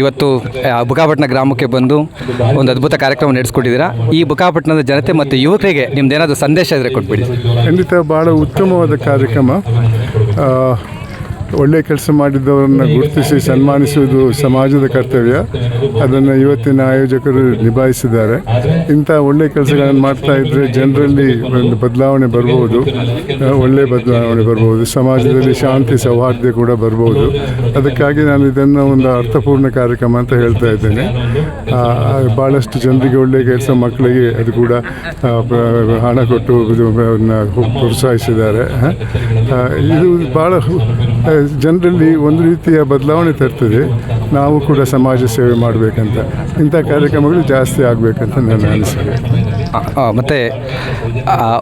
ಇವತ್ತು ಬುಕಾಪಟ್ಟಣ ಗ್ರಾಮಕ್ಕೆ ಬಂದು ಒಂದು ಅದ್ಭುತ ಕಾರ್ಯಕ್ರಮ ನಡೆಸ್ಕೊಟ್ಟಿದ್ದೀರಾ. ಈ ಬುಕಾಪಟ್ಟಣದ ಜನತೆ ಮತ್ತು ಯುವಕರಿಗೆ ನಿಮ್ದೇನಾದರೂ ಸಂದೇಶ ಇದ್ರೆ ಕೊಟ್ಬಿಡಿ. ಖಂಡಿತ ಭಾಳ ಉತ್ತಮವಾದ ಕಾರ್ಯಕ್ರಮ. ಒಳ್ಳೆಯ ಕೆಲಸ ಮಾಡಿದ್ದವರನ್ನು ಗುರುತಿಸಿ ಸನ್ಮಾನಿಸುವುದು ಸಮಾಜದ ಕರ್ತವ್ಯ. ಅದನ್ನು ಇವತ್ತಿನ ಆಯೋಜಕರು ನಿಭಾಯಿಸಿದ್ದಾರೆ. ಇಂಥ ಒಳ್ಳೆಯ ಕೆಲಸಗಳನ್ನು ಮಾಡ್ತಾ ಇದ್ದರೆ ಜನರಲ್ಲಿ ಒಂದು ಬದಲಾವಣೆ ಬರ್ಬೋದು. ಒಳ್ಳೆ ಒಳ್ಳೆಯ ಬದಲಾವಣೆ ಬರ್ಬೋದು. ಸಮಾಜದಲ್ಲಿ ಶಾಂತಿ ಸೌಹಾರ್ದ ಕೂಡ ಬರ್ಬೋದು. ಅದಕ್ಕಾಗಿ ನಾನು ಇದನ್ನು ಒಂದು ಅರ್ಥಪೂರ್ಣ ಕಾರ್ಯಕ್ರಮ ಅಂತ ಹೇಳ್ತಾ ಇದ್ದೇನೆ. ಭಾಳಷ್ಟು ಜನರಿಗೆ ಒಳ್ಳೆಯ ಕೆಲಸ ಮಕ್ಕಳಿಗೆ ಅದು ಕೂಡ ಹಣ ಕೊಟ್ಟು ಪ್ರೋತ್ಸಾಹಿಸಿದ್ದಾರೆ. ಇದು ಭಾಳ ಜನರಲ್ಲಿ ಒಂದು ರೀತಿಯ ಬದಲಾವಣೆ ತರ್ತದೆ. ನಾವು ಕೂಡ ಸಮಾಜ ಸೇವೆ ಮಾಡಬೇಕಂತ. ಇಂಥ ಕಾರ್ಯಕ್ರಮಗಳು ಜಾಸ್ತಿ ಆಗಬೇಕಂತ ನನ್ನ ಅನಿಸಿಕೆ. ಮತ್ತು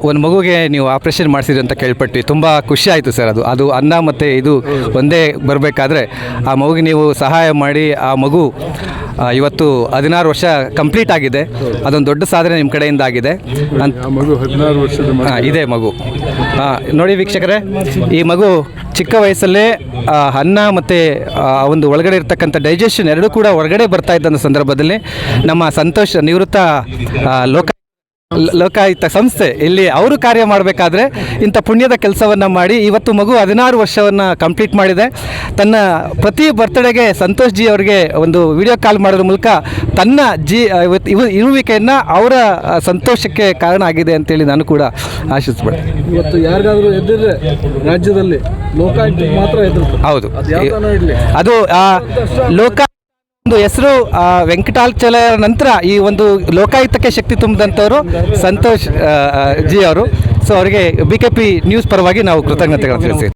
ಒಂದು ಮಗುಗೆ ನೀವು ಆಪ್ರೇಷನ್ ಮಾಡಿಸಿದ್ರಿ ಅಂತ ಕೇಳ್ಪಟ್ಟು. ತುಂಬ ಖುಷಿ ಆಯಿತು ಸರ್ ಅದು. ಅದು ಅನ್ನ ಮತ್ತು ಇದು ಒಂದೇ ಬರಬೇಕಾದ್ರೆ ಆ ಮಗುಗೆ ನೀವು ಸಹಾಯ ಮಾಡಿ ಆ ಮಗು ಇವತ್ತು ಹದಿನಾರು ವರ್ಷ ಕಂಪ್ಲೀಟ್ ಆಗಿದೆ. ಅದೊಂದು ದೊಡ್ಡ ಸಾಧನೆ ನಿಮ್ಮ ಕಡೆಯಿಂದ ಆಗಿದೆ. ಹಾಂ ಇದೆ ಮಗು. ಹಾಂ ನೋಡಿ ವೀಕ್ಷಕರೇ ಈ ಮಗು ಚಿಕ್ಕ ವಯಸ್ಸಲ್ಲೇ ಅನ್ನ ಮತ್ತು ಒಂದು ಒಳಗಡೆ ಇರ್ತಕ್ಕಂಥ ಡೈಜೆಷನ್ ಎರಡೂ ಕೂಡ ಹೊರಗಡೆ ಬರ್ತಾ ಇದ್ದಂಥ ಸಂದರ್ಭದಲ್ಲಿ ನಮ್ಮ ಸಂತೋಷ ನಿವೃತ್ತ ಲೋಕ ಲೋಕಾಯುಕ್ತ ಸಂಸ್ಥೆ ಇಲ್ಲಿ ಅವರು ಕಾರ್ಯ ಮಾಡಬೇಕಾದ್ರೆ ಇಂಥ ಪುಣ್ಯದ ಕೆಲಸವನ್ನು ಮಾಡಿ ಇವತ್ತು ಮಗು ಹದಿನಾರು ವರ್ಷವನ್ನು ಕಂಪ್ಲೀಟ್ ಮಾಡಿದೆ. ತನ್ನ ಪ್ರತಿ ಬರ್ತ್ಡೇಗೆ ಸಂತೋಷ್ ಜಿ ಅವರಿಗೆ ಒಂದು ವಿಡಿಯೋ ಕಾಲ್ ಮಾಡೋದ್ರ ಮೂಲಕ ತನ್ನ ಜಿ ಇವತ್ತು ಇವು ಇರುವಿಕೆಯನ್ನು ಅವರ ಸಂತೋಷಕ್ಕೆ ಕಾರಣ ಆಗಿದೆ ಅಂತೇಳಿ ನಾನು ಕೂಡ ಆಶಿಸ್ಬೇಕು ಇವತ್ತು ಯಾರಿಗಾದರೂ ಎದ್ದಿದ್ರೆ ರಾಜ್ಯದಲ್ಲಿ ಲೋಕಾಯುಕ್ತ ಮಾತ್ರ ಎದುರು ಹೌದು. ಅದು ಅದು ಆ, ಲೋಕ ಒಂದು ಹೆಸರು ವೆಂಕಟಾಚಲ ನಂತರ ಈ ಒಂದು ಲೋಕಾಯುಕ್ತಕ್ಕೆ ಶಕ್ತಿ ತುಂಬಿದಂಥವರು ಸಂತೋಷ್ ಜಿ ಅವರು. ಸೊ ಅವರಿಗೆ ಬಿ ಕೆ ಪಿ ನ್ಯೂಸ್ ಪರವಾಗಿ ನಾವು ಕೃತಜ್ಞತೆಗಳನ್ನು ತಿಳಿಸಿ